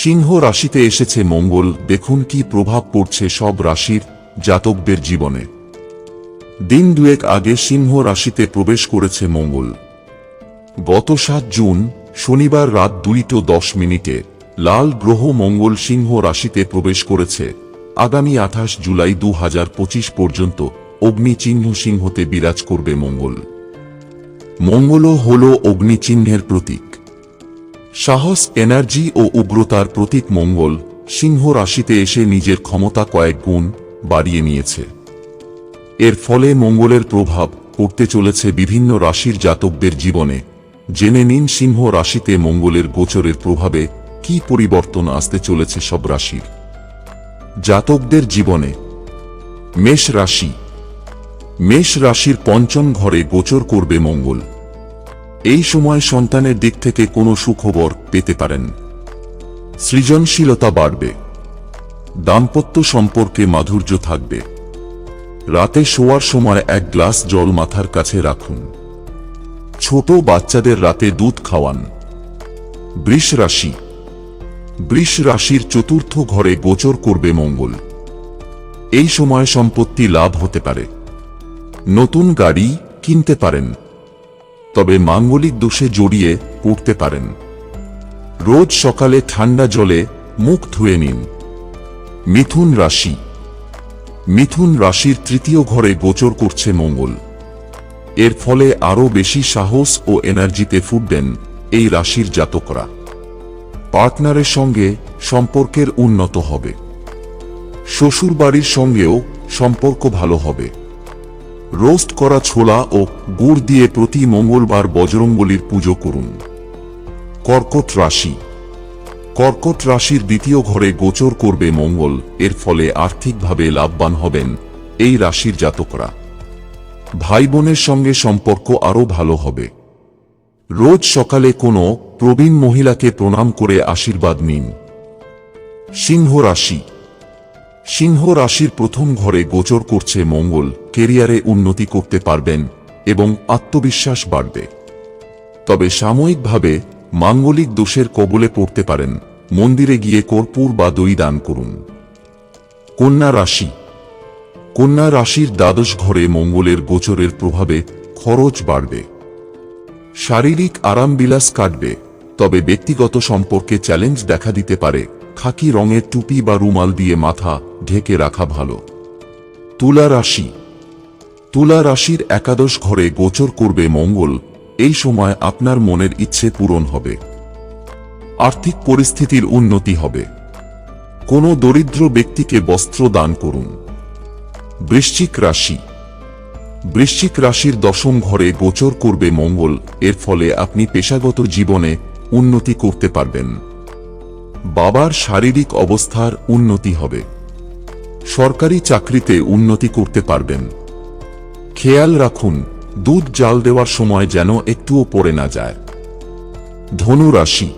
সিংহ রাশিতে এসেছে মঙ্গল, দেখুন কি প্রভাব পড়ছে সব রাশির জাতকদের জীবনে। দিন দুয়েক আগে সিংহ রাশিতে প্রবেশ করেছে মঙ্গল। গত সাত জুন, শনিবার রাত দুইটো দশ মিনিটে লাল গ্রহ মঙ্গল সিংহ রাশিতে প্রবেশ করেছে। আগামী আঠাশ জুলাই দু হাজার পঁচিশ পর্যন্ত অগ্নিচিহ্ন সিংহতে বিরাজ করবে মঙ্গল। মঙ্গলও হল অগ্নিচিহ্নের প্রতীক। সাহস, এনার্জি ও উগ্রতার প্রতীক মঙ্গল সিংহ রাশিতে এসে নিজের ক্ষমতা কয়েক গুণ বাড়িয়ে নিয়েছে। এর ফলে মঙ্গলের প্রভাব পড়তে চলেছে বিভিন্ন রাশির জাতকদের জীবনে। জেনে নিন সিংহ রাশিতে মঙ্গলের গোচরের প্রভাবে কি পরিবর্তন আসতে চলেছে সব রাশির। জাতকদের জীবনে মেষ রাশি। মেষ রাশির পঞ্চম ঘরে গোচর করবে মঙ্গল। এই সময় সন্তানের দিক থেকে কোনো সুখবর পেতে পারেন। সৃজনশীলতা বাড়বে। দাম্পত্য সম্পর্কে মাধুর্য থাকবে। রাতে শোয়ার সময় এক গ্লাস জল মাথার কাছে রাখুন। ছোট বাচ্চাদের রাতে দুধ খাওয়ান। বৃষ রাশি বৃষ রাশির চতুর্থ ঘরে গোচর করবে মঙ্গল। এই সময় সম্পত্তি লাভ হতে পারে। নতুন গাড়ি কিনতে পারেন। তবে মাঙ্গলিক দোষে জড়িয়ে পড়তে পারেন। রোজ সকালে ঠান্ডা জলে মুখ ধুয়ে নিন। মিথুন রাশি। মিথুন রাশির তৃতীয় ঘরে গোচর করছে মঙ্গল। এর ফলে আরও বেশি সাহস ও এনার্জিতে ফুটবেন এই রাশির জাতকরা। পার্টনারের সঙ্গে সম্পর্কের উন্নত হবে। শ্বশুর বাড়ির সঙ্গেও সম্পর্ক ভালো হবে। রোস্ট করা ছোলা ও গুড় দিয়ে প্রতি মঙ্গলবার বজরঙ্গলির পুজো করুন। কর্কট রাশি। কর্কট রাশির দ্বিতীয় ঘরে গোচর করবে মঙ্গল, এর ফলে আর্থিকভাবে লাভবান হবেন এই রাশির জাতকরা। ভাই বোনের সঙ্গে সম্পর্ক আরও ভালো হবে। রোজ সকালে কোনো প্রবীণ মহিলাকে প্রণাম করে আশীর্বাদ নিন। সিংহ রাশি। সিংহ রাশির প্রথম ঘরে গোচর করছে মঙ্গল, কেরিয়ারে উন্নতি করতে পারবেন এবং আত্মবিশ্বাস বাড়বে। তবে সাময়িকভাবে মাঙ্গলিক দোষের কবলে পড়তে পারেন। মন্দিরে গিয়ে কর্পূর বা দই দান করুন। কন্যা রাশি। কন্যা রাশির দ্বাদশ ঘরে মঙ্গলের গোচরের প্রভাবে খরচ বাড়বে। শারীরিক আরামবিলাস কাটবে, তবে ব্যক্তিগত সম্পর্কে চ্যালেঞ্জ দেখা দিতে পারে। খাকি রঙের টুপি বা রুমাল দিয়ে মাথা ঢেকে রাখা ভালো। তুলা রাশি। তুলা রাশির একাদশ ঘরে গোচর করবে মঙ্গল। এই সময় আপনার মনের ইচ্ছে পূরণ হবে। আর্থিক পরিস্থিতির উন্নতি হবে। কোনো দরিদ্র ব্যক্তিকে বস্ত্র দান করুন। বৃশ্চিক রাশি। বৃশ্চিক রাশির দশম ঘরে গোচর করবে মঙ্গল। এর ফলে আপনি পেশাগত জীবনে উন্নতি করতে পারবেন। বাবার শারীরিক অবস্থার উন্নতি হবে। সরকারি চাকরিতে উন্নতি করতে পারবেন। খেয়াল রাখুন, দুধ জাল দেওয়ার সময় যেন একটুও পড়ে না যায়। ধনু রাশি।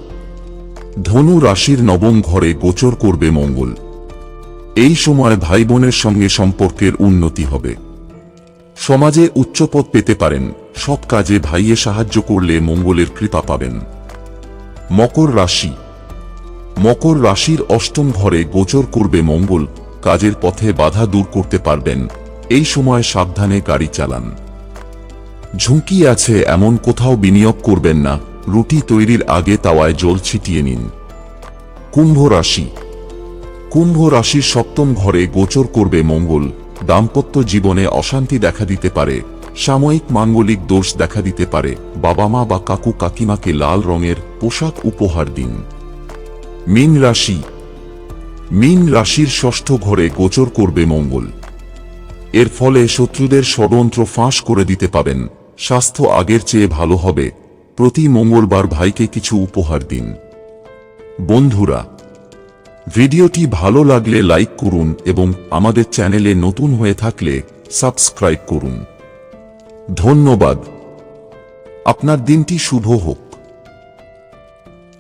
ধনু রাশির নবম ঘরে গোচর করবে মঙ্গল। এই সময় ভাই বোনের সঙ্গে সম্পর্কের উন্নতি হবে। সমাজে উচ্চপদ পেতে পারেন সব কাজে ভাইয়ে সাহায্য করলে মঙ্গলের কৃপা পাবেন। মকর রাশি। মকর রাশির অষ্টম ঘরে গোচর করবে মঙ্গল, কাজের পথে বাধা দূর করতে পারবেন। এই সময় সাবধানে গাড়ি চালান। ঝুঁকি আছে, এমন কোথাও বিনিয়োগ করবেন না। রুটি তৈরির আগে তাওয়ায় জল ছিটিয়ে নিন। কুম্ভ রাশি। কুম্ভ রাশির সপ্তম ঘরে গোচর করবে মঙ্গল। দাম্পত্য জীবনে অশান্তি দেখা দিতে পারে। সাময়িক মাঙ্গলিক দোষ দেখা দিতে পারে। বাবা মা বা কাকু কাকিমাকে লাল রঙের পোশাক উপহার দিন। মিন রাশি। মিন রাশির ষষ্ঠ ঘরে গোচর করবে মঙ্গল। এর ফলে শত্রুদের ষড়যন্ত্র ফাঁস করে দিতে পাবেন। স্বাস্থ্য আগের চেয়ে ভালো হবে। প্রতি মঙ্গলবার ভাইকে কিছু উপহার দিন। বন্ধুরা, ভিডিওটি ভালো লাগলে লাইক করুন এবং আমাদের চ্যানেলে নতুন হয়ে থাকলে সাবস্ক্রাইব করুন। ধন্যবাদ। আপনার দিনটি শুভ হোক।